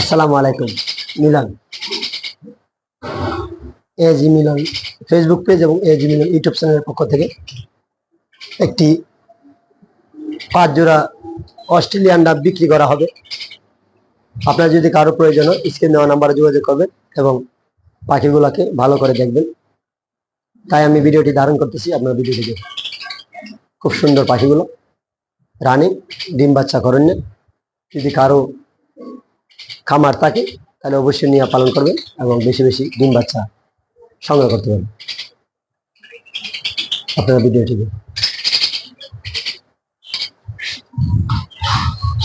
আসসালামু আলাইকুম, মিলন। এ জি মিলন Facebook page এবং এ জি মিলন ইউটিউব চ্যানেলের পক্ষ থেকে একটি পাঁচ জোড়া অস্ট্রেলিয়ান ডাব বিক্রি করা হবে। আপনার যদি কারও প্রয়োজন হয়, স্ক্রিন দেওয়া নাম্বারে যোগাযোগ করবেন এবং পাখিগুলোকে ভালো করে দেখবেন। তাই আমি ভিডিওটি ধারণ করতেছি, আপনার ভিডিওটি দেখুন। খুব সুন্দর পাখিগুলো, রানিং, ডিম বাচ্চা করেন যদি কারও খামার থাকে, তাহলে অবশ্যই নিয়ে পালন করবেন এবং বেশি বেশি ডিম বাচ্চা সংগ্রহ করতে পারবেন। আপনারা ভিডিওটি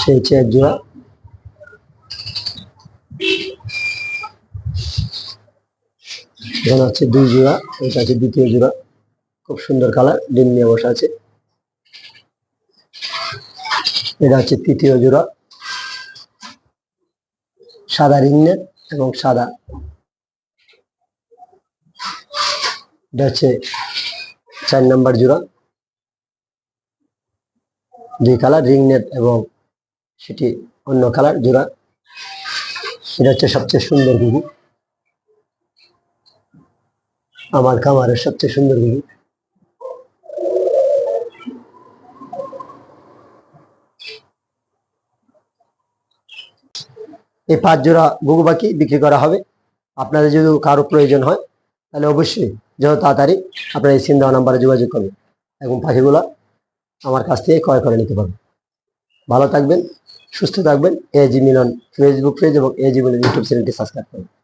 সেই হচ্ছে এক জোড়া এখানে হচ্ছে দুই জোড়া এটা আছে দ্বিতীয় জোড়া খুব সুন্দর কালার, ডিম নিয়ে বসা আছে। এটা হচ্ছে তৃতীয় জোড়া সাদা রিংনেট এবং সাদা। এটা হচ্ছে চার নাম্বার জোড়া। দুই কালার, রিংনেট এবং সেটি অন্য কালার জোড়া। এটা হচ্ছে সবচেয়ে সুন্দর গুরু আমার খামারের সবচেয়ে সুন্দর গুরু এই পাঁচ জোড়া ঘুঘু পাখি বিক্রি করা হবে। আপনাদের যদি কারও প্রয়োজন হয়, তাহলে অবশ্যই যত তাড়াতাড়ি আপনারা এই সিন দেওয়া নাম্বারে যোগাযোগ করবেন এবং পাখিগুলা আমার কাছ থেকে ক্রয় করে নিতে পারবেন। ভালো থাকবেন, সুস্থ থাকবেন। এ জি মিলন ফেসবুক পেজ এবং এ জি মিলন ইউটিউব চ্যানেলটি সাবস্ক্রাইব করবেন